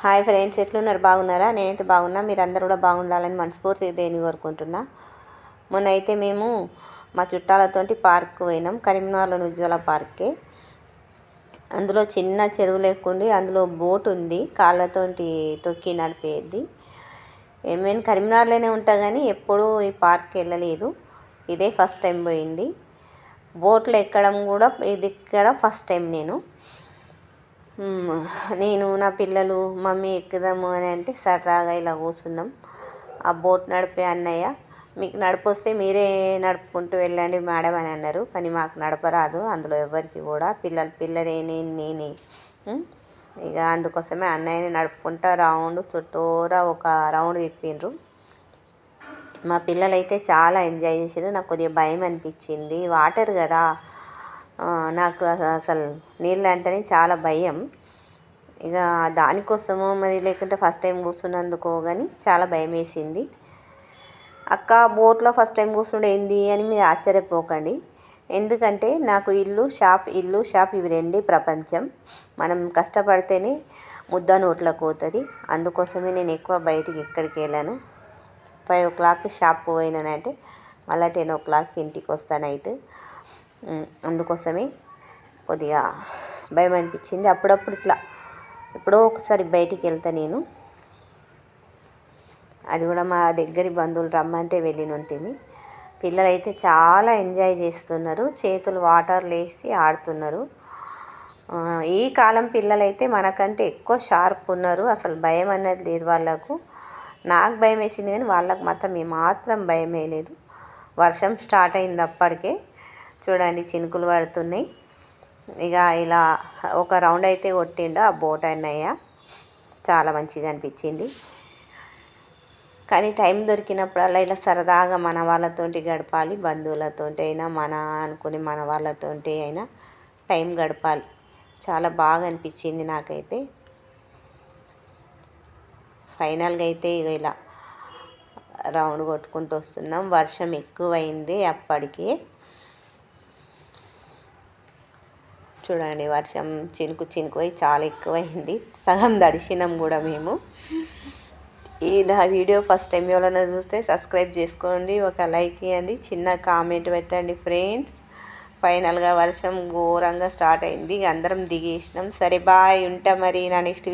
Hi friends ఎట్లున్నారు? బాగున్నారా? నేనైతే బాగున్నా. మీరందరూ కూడా బాగుండాలని మనస్ఫూర్తిగా దేని కోరుకుంటున్నా. మొన్న అయితే మేము మా చుట్టాలతోటి పార్క్ పోయినాం. కరీంనగర్లోని ఉజ్వల పార్కే. అందులో చిన్న చెరువు లేకుండి అందులో బోట్ ఉంది. కాళ్ళతోటి తొక్కి నడిపేది. నేను కరీంనగర్లోనే ఉంటా కానీ ఎప్పుడూ ఈ పార్క్ వెళ్ళలేదు. ఇదే ఫస్ట్ టైం పోయింది. బోట్లో ఎక్కడం కూడా ఇది ఇక్కడ ఫస్ట్ టైం నేను. నేను నా పిల్లలు మమ్మీ ఎక్కుదాము అని అంటే సరదాగా ఇలా కూర్చున్నాం. ఆ బోట్ నడిపే అన్నయ్య మీకు నడిపొస్తే మీరే నడుపుకుంటూ వెళ్ళండి మేడం అని అన్నారు. కానీ మాకు నడపరాదు అందులో ఎవరికి కూడా. పిల్లలు పిల్లలే నేను నేనే. ఇక అందుకోసమే అన్నయ్యని నడుపుకుంటా రౌండ్ చుట్టూరా ఒక రౌండ్ తిప్పిండ్రు. మా పిల్లలైతే చాలా ఎంజాయ్ చేసారు నాకు కొద్దిగా భయం అనిపించింది. వాటర్ కదా నాకు అసలు నీళ్ళు అంటేనే చాలా భయం. ఇక దానికోసమో మరి లేకుంటే ఫస్ట్ టైం కూర్చున్నందుకో కానీ చాలా భయం వేసింది. అక్క బోట్లో ఫస్ట్ టైం కూర్చుండే ఏంది అని మీరు ఆశ్చర్యపోకండి. ఎందుకంటే నాకు ఇల్లు షాప్ ఇల్లు షాప్ ఇవి రెండే ప్రపంచం. మనం కష్టపడితేనే ముద్ద నోట్లోకి పోతుంది. అందుకోసమే నేను ఎక్కువ బయటికి ఎక్కడికి వెళ్ళాను. ఫైవ్ ఓ క్లాక్కి షాప్ పోయినానంటే మళ్ళీ టెన్ ఓ క్లాక్కి ఇంటికి వస్తాను నైట్. అందుకోసమే కొద్దిగా భయం అనిపించింది. అప్పుడప్పుడు ఇట్లా ఎప్పుడో ఒకసారి బయటికి వెళ్తా నేను. అది కూడా మా దగ్గరి బంధువులు రమ్మంటే వెళ్ళినుంటిమి పిల్లలైతే చాలా ఎంజాయ్ చేస్తున్నారు. చేతులు వాటర్ వేసి ఆడుతున్నారు. ఈ కాలం పిల్లలైతే మనకంటే ఎక్కువ షార్ప్ ఉన్నారు. అసలు భయం అనేది లేదు వాళ్ళకు. నాకు భయం వేసింది కానీ వాళ్ళకు మాత్రం ఏమాత్రం భయం వేయలేదు వర్షం స్టార్ట్ అయింది అప్పటికే. చూడండి చినుకులు పడుతున్నాయి. ఇక ఇలా ఒక రౌండ్ అయితే కొట్టిండు ఆ బోట్ అన్నయ్య. చాలా మంచిగా అనిపించింది. కానీ టైం దొరికినప్పుడల్లా ఇలా సరదాగా మన వాళ్ళతోటి గడపాలి బంధువులతో అయినా మన అనుకుని మన వాళ్ళతో అయినా టైం గడపాలి. చాలా బాగా అనిపించింది నాకైతే. ఫైనల్గా అయితే ఇలా రౌండ్ కొట్టుకుంటూ వస్తున్నాం. వర్షం ఎక్కువైంది అప్పటికి. చూడండి వర్షం చినుకు చినుకు అయి చాలా ఎక్కువైంది. సగం దడిచినాం కూడా మేము. ఈ నా వీడియో ఫస్ట్ టైం ఎవరైనా చూస్తే సబ్స్క్రైబ్ చేసుకోండి ఒక లైక్ ఇవ్వండి చిన్న కామెంట్ పెట్టండి ఫ్రెండ్స్. ఫైనల్గా వర్షం ఘోరంగా స్టార్ట్ అయింది అందరం దిగేసినాం. సరే బాయ్ ఉంటా మరి నా నెక్స్ట్